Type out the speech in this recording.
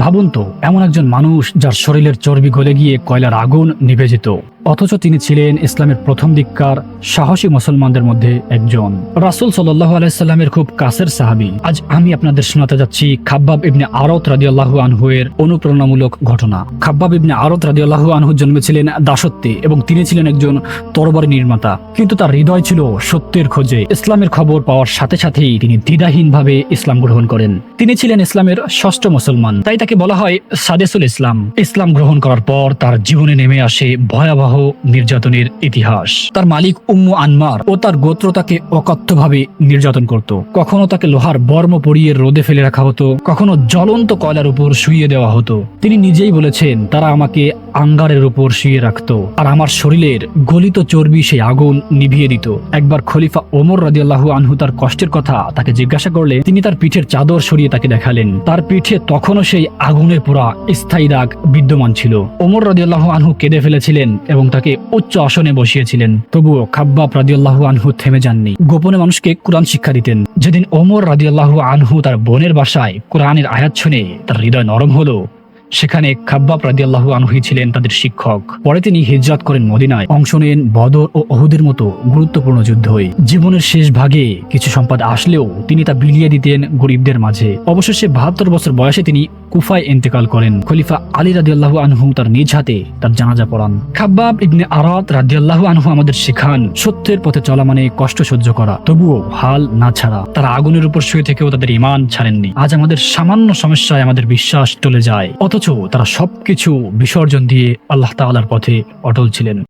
ভাবুন তো এমন একজন মানুষ যার শরীরের চর্বি গলে গিয়ে কয়লার আগুন নিভে যেত। অথচ তিনি ছিলেন ইসলামের প্রথম দিককার সাহসী মুসলমানদের মধ্যে একজন। রাসুল সাল্লাহ আলাইসাল্লামের খুব কাছের সাহাবি। আজ আমি আপনাদের শোনাতে যাচ্ছি খাব্বাব ইবনে আরত রাদিয়াল্লাহু আনহু এর অনুপ্রেরণামূলক ঘটনা। খাব্বাব ইবনে আরত রাদিয়াল্লাহু আনহু জন্মেছিলেন দাসত্বে এবং তিনি ছিলেন একজন তরবারি নির্মাতা। কিন্তু তার হৃদয় ছিল সত্যের খোঁজে। ইসলামের খবর পাওয়ার সাথে সাথেই তিনি দ্বিধাহীনভাবে ইসলাম গ্রহণ করেন। তিনি ছিলেন ইসলামের ষষ্ঠ মুসলমান। তাই তাকে বলা হয় সাদেসুল ইসলাম। ইসলাম গ্রহণ করার পর তার জীবনে নেমে আসে ভয়াবহ নির্যাতনের ইতিহাস। তার মালিক উম্মু আনমার ও তার গোত্র তাকে অকথ্যভাবে নির্যাতন করত। কখনো তাকে লোহার বর্ম পরিয়ে রোদে ফেলে রাখা হতো, কখনো জ্বলন্ত কয়লার উপর শুইয়ে দেওয়া হতো। তিনি নিজেই বলেছেন, তারা আমাকে আঙ্গারের উপর শুয়ে রাখতো, আর আমার শরীরের গলিত চর্বি সেই আগুন নিভিয়ে দিত। একবার খলিফা ওমর রাদিয়াল্লাহু আনহু তার কষ্টের কথা তাকে জিজ্ঞাসা করলে, তিনি তার পিঠের চাদর সরিয়ে তাকে দেখালেন। তার পিঠে তখনও সেই আগুনের পোড়া স্থায়ী দাগ বিদ্যমান ছিল। ওমর রাদিয়াল্লাহু আনহু কেঁদে ফেলেছিলেন এবং তাকে উচ্চ আসনে বসিয়েছিলেন। তবুও খাব্বাব রাজিউল্লাহ আনহু থেমে যাননি। গোপনে মানুষকে কোরআন শিক্ষা দিতেন। যেদিন ওমর রাজিউল্লাহ আনহু তার বোনের বাসায় কোরআনের আয়াত শুনে তার হৃদয় নরম হলো। সেখানে খাব্বাব রাদিয়াল্লাহু আনহুই ছিলেন তাদের শিক্ষক। পরে তিনি হিজরত করেন মদিনায়। অংশ নেন বদর ও অহুদের মতো গুরুত্বপূর্ণ যুদ্ধই জীবনের শেষ ভাগে কিছু সম্পদ আসলেও তিনি তা বিলিয়ে দিতেন গরিবদের মাঝে। অবশেষে বাহাত্তর বছর বয়সে তিনি কুফায় ইন্তেকাল করেন। খলিফা আলী রাদিয়াল্লাহু আনহু তার নিজ হাতে তার জানাজা পড়ান। খাব্বাব ইবনে আরাত রাদিয়াল্লাহু আনহু আমাদের শেখান, সত্যের পথে চলা মানে কষ্ট সহ্য করা। তবুও হাল না ছাড়া তারা আগুনের উপর শুয়ে থেকেও তাদের ইমান ছাড়েননি। আজ আমাদের সামান্য সমস্যায় আমাদের বিশ্বাস চলে যায়। অথচ তারা সবকিছু বিসর্জন দিয়ে আল্লাহ তাল্লার পথে অটল ছিলেন।